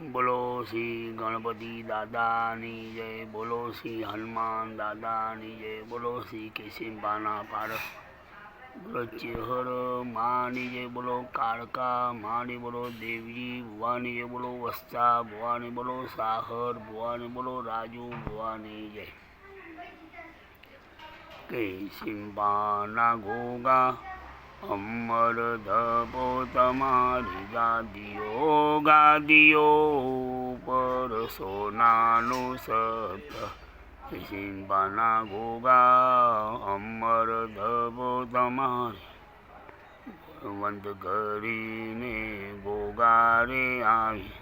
બોલો શ્રી ગણપતિ દાદાની જય, બોલો શ્રી હનુમાન દાદાની જય, બોલો શ્રી કેશિંબાના પાર. બોલો ચેહર માની જય, બોલો કાળકા માની, બોલો દેવજી ભુવાની જય, બોલો વસ્તા ભુવાની, બોલો સાહર ભુવાની, બોલો રાજુ ભુવાની જય. કેશિંબાના ઘોગા અમર ધપો તમારી ગાદીઓ ગાદીઓ પર સોનાનું સત. સિંબાના ગોગા અમર ધપો તમારી. બંધ કરીને ગોગારે આવી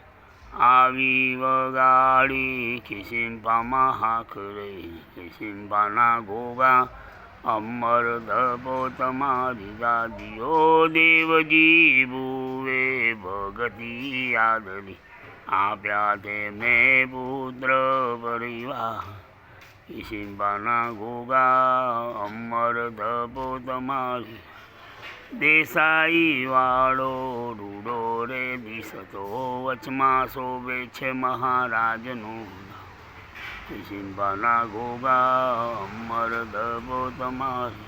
આવી વગાડી ખિસિંબામાં હાખ રહી. ખિસિંબાના ગોગા અમર ધબો તમારી દાદીઓ દેવજી ભુવે ભગતી યાદની આપ્યા તેમને પુત્ર પરિવાર સિંબાના ગોગા અમર ધબો તમારી. દેસાઈ વાળો રૂડો રે દિશતો વચમાં શોભે છે મહારાજનું. સિંબાના ગોગા અમર ધબો તમારી.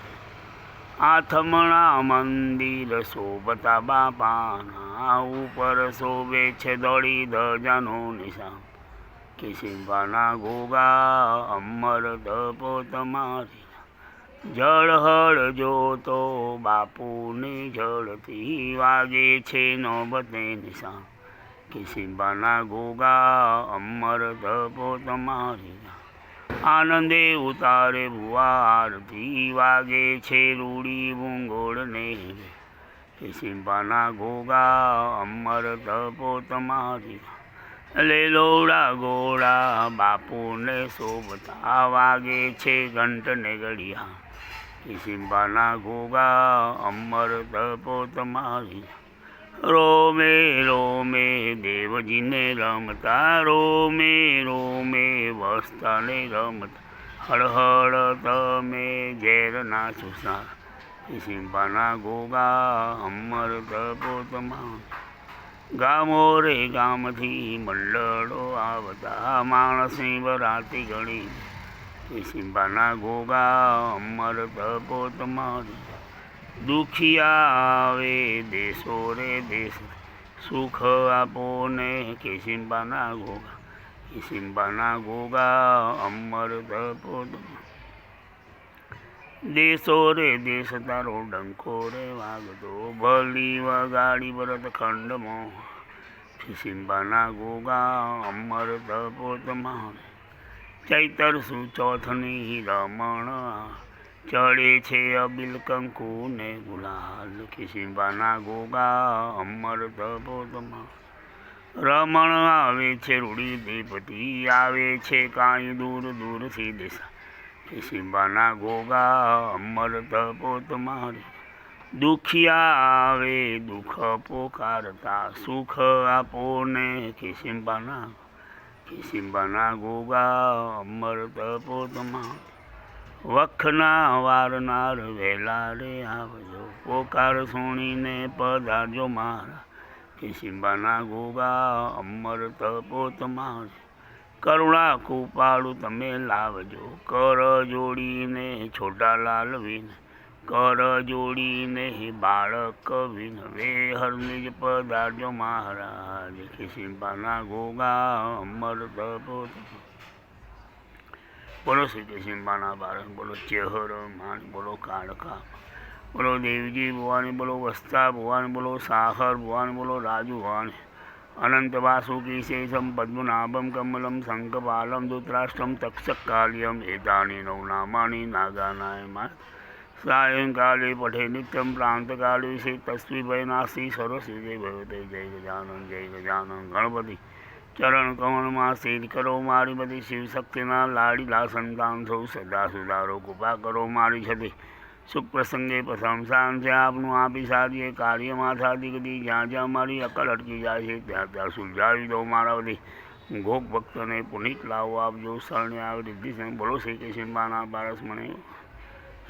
આથમણા મંદિર શોભતા બાપાના ઉપર શોભે છે દોડી ધજાનો નિશાન. કિસિંબાના ગોગા અમર ધપો તમારી. જળહળ જોતો બાપુની જળથી વાગે છે નોબતે નિશાન. કિસિંબાના ગોગા, અમર ધપો તમારી. આનંદે ઉતારે ભુવા, આરતી વાગે છે રૂડી ભૂંગોળને. કિસિંબાના ગોગા, અમર ધપો તમારી. લેલોડા ગોળા, બાપુને શોભતા વાગે છે ઘંટને ઘડિયા. કિસિંબાના ગોગા, અમર ધપો તમારી. રોમે રોમે, દેવજીને રમતા, રોમે રોમે વસ્તાને રમતા. હળહળ તમે ઝેરના સુસા સિંબાના ગોગા અમર તપોતમા ગામો રે ગામથી મંડળો આવતા માણસની વરાતી ગણી. સિંબાના ગોગા અમર તપોતમા દુખિયા આવે દેશો રે દેશ. સુખ આપો ને કિસિમ્બાના ગોગા? કિસિમ્બાના ગોગા અમર ધપો દેશો રે દેશ તારો ડંકો રે વાગતો. ભલી વગાડી ભરત ખંડમાં. કિસિમ્બાના ગોગા અમર ધપો તમારે ચૈતર સુ ચોથની રમણ ચડે છે અબિલ કંકુ ને ગુલાલ કિસિંબાના ગોગા અમર ધબોધમાં રમણ આવે છે, રૂડી દેપતિ આવે છે, કાંઈ દૂર દૂરથી દિશા. સિંબાના ગોગા અમર તમારી દુખિયા આવે, દુઃખ પોકારતા, સુખ આપો ને કિસિંબાના કિસિંબાના ગોગા અમર તમારી વખના વારનાર વહેલા રે આવજો. પોકાર સુણીને પધારજો મારા. કિસિંબાના ગોગા અમર તપો તમારી કરુણા કૃપાળું તમે લાવજો. કર જોડીને છોટા વિન. કર જોડીને બાળક વિન. વિનવે જ પધારજો મહારાજ. કિસિંબાના ગોગા અમર તપો બોલો શ્રી કિસિંબાના બાળક, બોલો ચેહર, માન, બોલો કાળકા, બોલો દેવજી ભુવાની, બોલો વસ્તા ભુવાની, બોલો સાહર ભુવાન, બોલો રાજુ ભવાની. અનંત વાસુકી શેષમ પદ્મનાભમ કમલમ શંખપાલમ ધૂતરાષ્ટ્રમ તક્ષકાલ્યમ એતાની નવનામાની નાગાનાયમાં સાયંકાલે પઠે નિત્યમ પ્રાંતકાલે છે તસ્વી ભયનાસી સરસ્વતી ભગવતે જય ગજાનન જય ગજાનન ગણપતિ. ચરણ કમળમાં સ્થિર કરો, મારી બધી શિવશક્તિના લાડીલા સંતાન સૌ સદા સુધારો, કૃપા કરો મારી છતી. સુખ પ્રસંગે પ્રશંસાન છે આપનું, આપી સાધીએ કાર્યમાં સાધી બધી જ્યાં જ્યાં મારી અકલ અટકી જાય છે, ત્યાં ત્યાં સુલઝાવી દો મારા બધી ગોપ ભક્તને પુનિત લાવો આપજો શરણે આવે રિદ્ધિ છે બોલો, શ્રી કૃષ્ણબાના પારસ મને.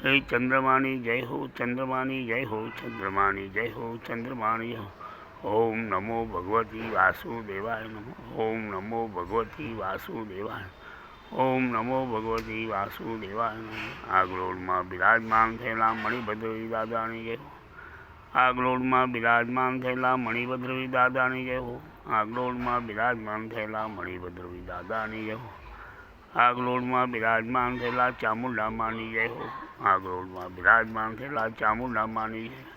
હે ચંદ્રમાની, જય હો ચંદ્રમાની, જય હો ચંદ્રમાની, જય હો ચંદ્રમાની હો. ઓમ નમો ભગવતી વાસુદેવાય નમો, ઓમ નમો ભગવતી વાસુદેવાય ઓમ નમો ભગવતી વાસુદેવાય નમો. આગલોડમાં બિરાજમાન થયેલા મણિભદ્રવી દાદાની જય આગલોડમાં બિરાજમાન થયેલા મણિભદ્રવી દાદાની જય હો. આગલોડમાં બિરાજમાન થયેલા મણિભદ્રવી દાદાની જય હો. આગલોડમાં બિરાજમાન થયેલા ચામુંડામાની જય હો. આગલોડમાં બિરાજમાન થયેલા ચામુંડામાની જય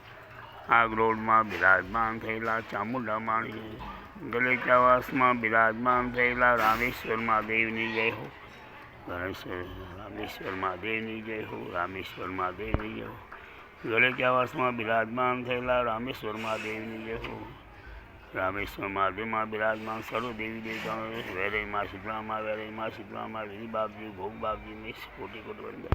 આગલોડમાં બિરાજમાન થયેલા ચામુંડા માણી ગલેચાવાસમાં બિરાજમાન થયેલા રામેશ્વર મહાદેવની જય હો. ગણેશ્વર, રામેશ્વર મહાદેવની જય હો, રામેશ્વર મહાદેવની જય હો. ગલેચાવાસમાં બિરાજમાન થયેલા રામેશ્વર મહાદેવની જય હો. રામેશ્વર મહાદેવમાં બિરાજમાન સર્વ દેવી દેવતાઓ વેરઈમાં શીતળામાં વેરઈમાં શીતળામાં વિધિ બાપજી, ભોગ બાપજી મિસ કોટી કોટી